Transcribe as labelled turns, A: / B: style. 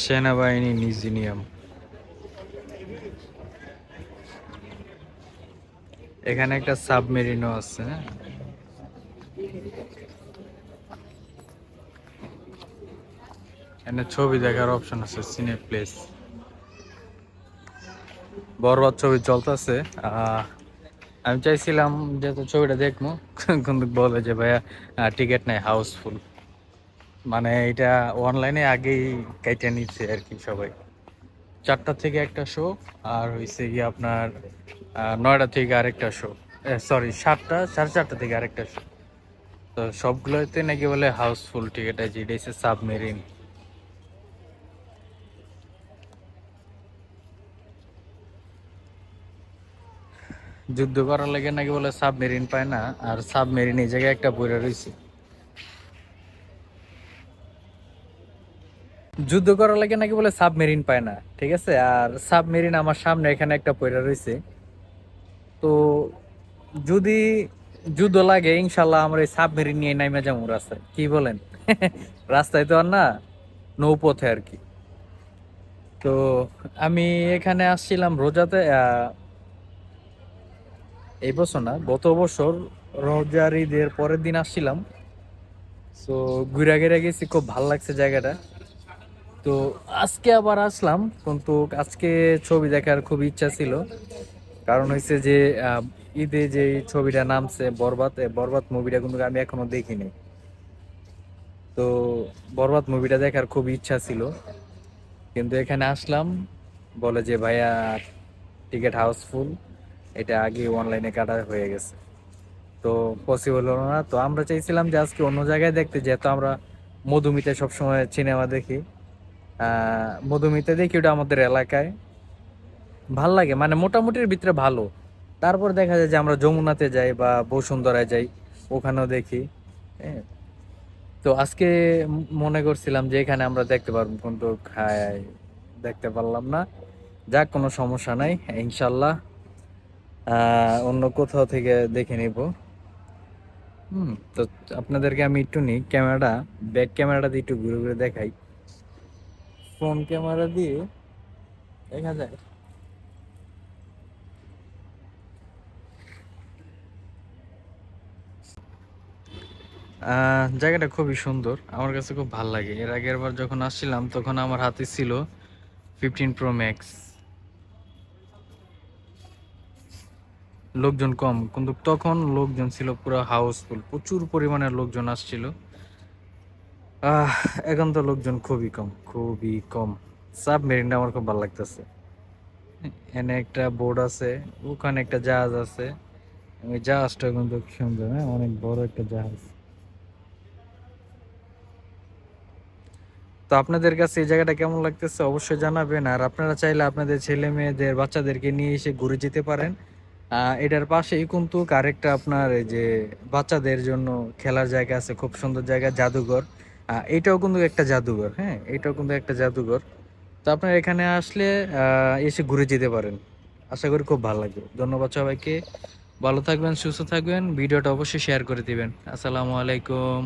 A: সেনাবাহিনী মিউজিয়াম। এখানে একটা সাবমেরিনও আছে? এখানে ছবি দেখার অপশন আছে, সিনে প্লেস। বরবাদ ছবি চলতেছে। আমি চাইছিলাম যে ছবিটা দেখব কিন্তু বলে যে ভাইয়া টিকিট নাই, হাউসফুল। মানে এটা অনলাইনে আগেই কেটে নিচ্ছে আর কি সবাই। চারটা থেকে একটা শো আর হয়েছে গিয়ে আপনার নয়টা থেকে আরেকটা শো সরি সাতটা, সাড়ে চারটা থেকে আরেকটা শো তো সবগুলোতে নাকি বলে হাউসফুল টিকিট আছে, এটা হচ্ছে সাবমেরিন যুদ্ধ করার লাগে নাকি বলে সাবমেরিন পায় না, আর সাবমেরিন এই জায়গায় একটা বইরা রয়েছে যুদ্ধ করার লাগে নাকি বলে সাবমেরিন পায় না, ঠিক আছে? আর সাবমেরিন আমার সামনে এখানে একটা পয়রা রয়েছে। তো যদি যুদ্ধ লাগে ইনশাল্লাহ আমরা এই সাবমেরিন নিয়ে নাইমা যাব রাস্তায়। কি বলেন? রাস্তায় তো আর না, নৌপথে আর কি। তো আমি এখানে আসছিলাম রোজাতে এই বছর না, গত বছর রোজার ঈদের পরের দিন আসছিলাম। তো ঘুরে ঘুরে গেছি, খুব ভালো লাগছে জায়গাটা। তো আজকে আবার আসলাম, কিন্তু আজকে ছবি দেখার খুব ইচ্ছা ছিল। কারণ হয়েছে যে ঈদে যে ছবিটা নামছে বরবাদ বরবাদ মুভিটা কিন্তু আমি এখনও দেখিনি। তো বরবাদ মুভিটা দেখার খুব ইচ্ছা ছিল। কিন্তু এখানে আসলাম, বলে যে, ভাইয়া টিকিট হাউসফুল এটা আগে অনলাইনে কাটা হয়ে গেছে। তো পসিবল হলো না। তো আমরা চাইছিলাম যে, আজকে অন্য জায়গায় দেখতে, যেহেতু আমরা মধুমিতে সবসময় সিনেমা দেখি। মধুমিতে দেখি ওটা আমাদের এলাকায়। ভালো লাগে মানে মোটামুটির ভিতরে ভালো। তারপর দেখা যায় যে আমরা যমুনাতে যাই বা বসুন্ধরায় যাই, ওখানেও দেখি। তো আজকে মনে করছিলাম যে এখানে আমরা দেখতে পারব, কিন্তু খায়, দেখতে পারলাম না। যাক, কোনো সমস্যা নাই, ইনশাল্লাহ। অন্য কোথাও থেকে দেখে নিব। হুম, তো আপনাদেরকে আমি একটু নিই, ক্যামেরাটা, ব্যাক ক্যামেরাটা দিয়ে একটু ঘুরে ঘুরে দেখাই। ফোন ক্যামেরা দিয়ে দেখা যায় জায়গাটা খুবই সুন্দর। আমার কাছে খুব ভালো লাগে। এর আগের বার যখন আসছিলাম, তখন আমার হাতে ছিল ফিফটিন প্রো ম্যাক্স লোকজন কম, কিন্তু তখন লোকজন ছিল পুরো হাউসফুল প্রচুর পরিমাণে লোকজন আসছিল। এখন তো লোকজন খুবই কম খুবই কম। সাবমেরিনটা আমার খুব ভালো লাগতেছে। এনে একটা বোর্ড আছে, ওখানে একটা জাহাজ আছে। ওই জাহাজটা কিন্তু সুন্দর হ্যাঁ? অনেক বড় একটা জাহাজ। তো আপনাদের কাছে এই জায়গাটা কেমন লাগতেছে অবশ্যই জানাবেন, আর আপনারা চাইলে আপনাদের ছেলে মেয়েদের, বাচ্চাদেরকে নিয়ে এসে ঘুরে যেতে পারেন। এটার পাশেই কিন্তু আরেকটা আপনার এই যে বাচ্চাদের জন্য খেলার জায়গা আছে, খুব সুন্দর জায়গা, জাদুঘর। এটাও কিন্তু একটা জাদুঘর হ্যাঁ? এটাও কিন্তু একটা জাদুঘর। তো আপনার এখানে আসলে এসে ঘুরে যেতে পারেন। আশা করি খুব ভালো লাগবে। ধন্যবাদ সবাইকে। ভালো থাকবেন, সুস্থ থাকবেন। ভিডিওটা অবশ্যই শেয়ার করে দিবেন। আসসালামু আলাইকুম।